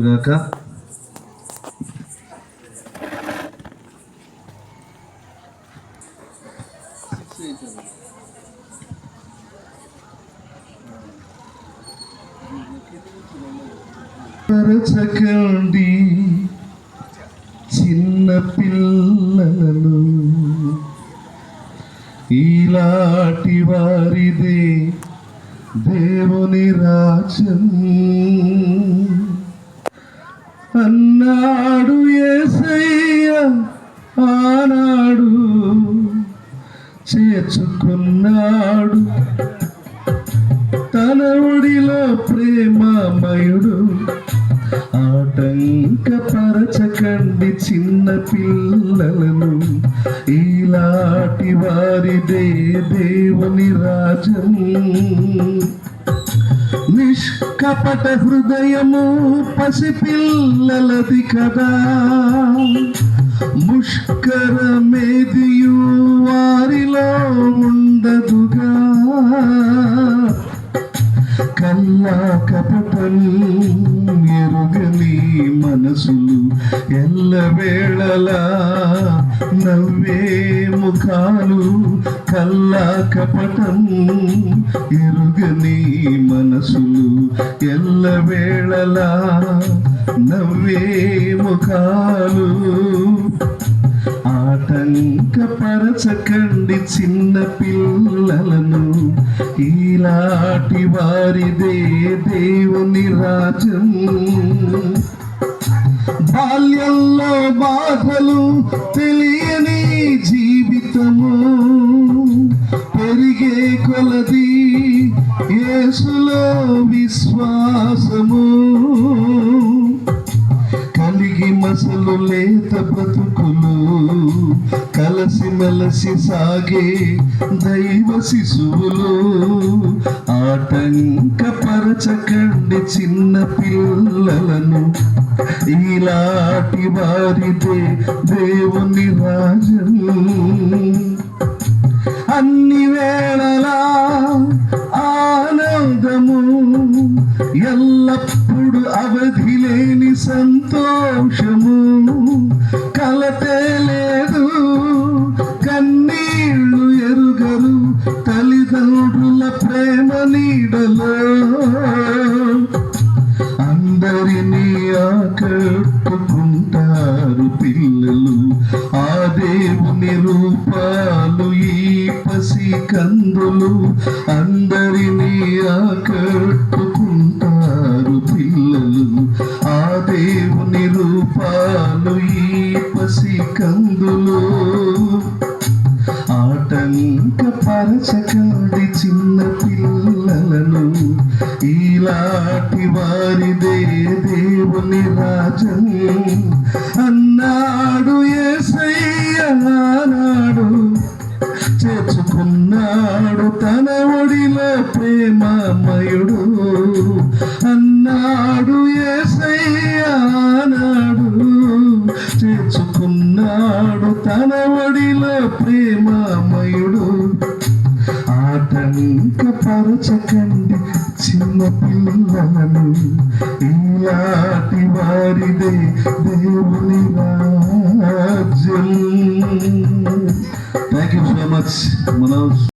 గాక. పరచకండి చిన్న పిల్లలను. ఈలాటి వారిదే దేవుని రాజ్యం. అన్నాడు ఏసయ్య ఆనాడు చేర్చుకున్నాడు. తన ఒడిలో ప్రేమమయుడు ఆటంకపరచకండి చిన్న పిల్లలను. ఈలాటి వారిదే దేవుని రాజం. నిష్కపట హృదయము పసిపిల్లలది కదా. ముష్కరమేదియు వారిలో ఉండదుగా. కల్లా కపటం ఎరుగని మనసులు ఎల్లవేళలా నవ్వే ముఖాలు కల్లా కపటం ఎరుగని మనసులు ఎల్లవేళలా నవ్వే ముఖాలు ఆటంకపరచకండి చిన్న పిల్లలను. ఈలాటి వారిదే దేవుని రాజం బాల్యంలో బాధలు తెలియని జీవితము. పెరిగే కొలది యేసులో విశ్వాసము. మసలు లేత బ్రతుకులు కలసి మెలసి సాగే దైవ శిశువులు. ఆటంకపరచకండి చిన్న పిల్లలను. ఇలాటి వారిదే దేవుని రాజం అన్ని వేళలా అవధి లేని సంతోషము. కలతే లేదు ఎరుగరు తల్లిదండ్రుల ప్రేమ నీడలో. అందరినీ ఆకట్టుకుంటారు పిల్లలు ఆ దేవుని రూపాలు ఈ పసి కందులు అందరినీ ఆకట్టు దేవుని రూపాలు ఈ పసి కందులు ఆటంకపరచకండి చిన్న పిల్లలను. ఈలాటి వారిదే దేవుని రాజం అన్నాడు ఏసయ్యనాడు చేర్చుకున్నాడు తన ఒడిలో ప్రేమమయుడు తన ఒడిలో ఆటంక పరచకండి చిన్న పిల్లలను. ఇలాంటి వారిదే దేవుని రాజ్యం. Thank you so much Manoj